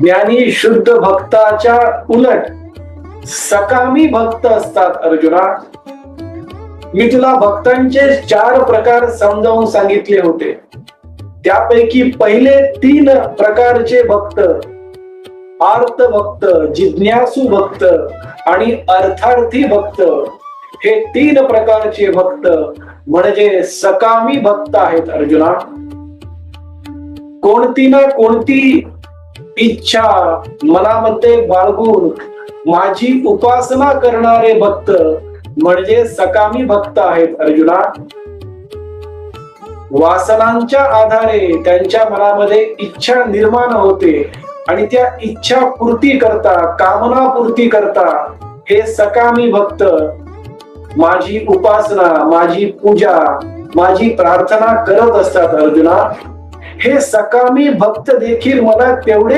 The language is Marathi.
ज्ञानी शुद्ध भक्ताच्या उलट सकामी भक्त असतात अर्जुना. मी तुला भक्तांचे चार प्रकार समजावून सांगितले होते. त्यापैकी पहिले तीन प्रकारचे भक्त आर्त भक्त जिज्ञासू भक्त आणि अर्थार्थी भक्त हे तीन प्रकारचे भक्त म्हणजे सकामी भक्त आहेत अर्जुना. कोणती ना कोणती इच्छा मनामध्ये बाळगून माझी उपासना करणारे भक्त म्हणजे सकामी भक्त आहेत अर्जुना. वासनांच्या आधारे त्यांच्या मनामध्ये इच्छा निर्माण होते आणि त्या इच्छा पूर्ती करता कामना पूर्ती करता हे सकामी भक्त माझी उपासना माझी पूजा माझी प्रार्थना करत असतात अर्जुना. हे सकामी भक्त देखील मला तेवढे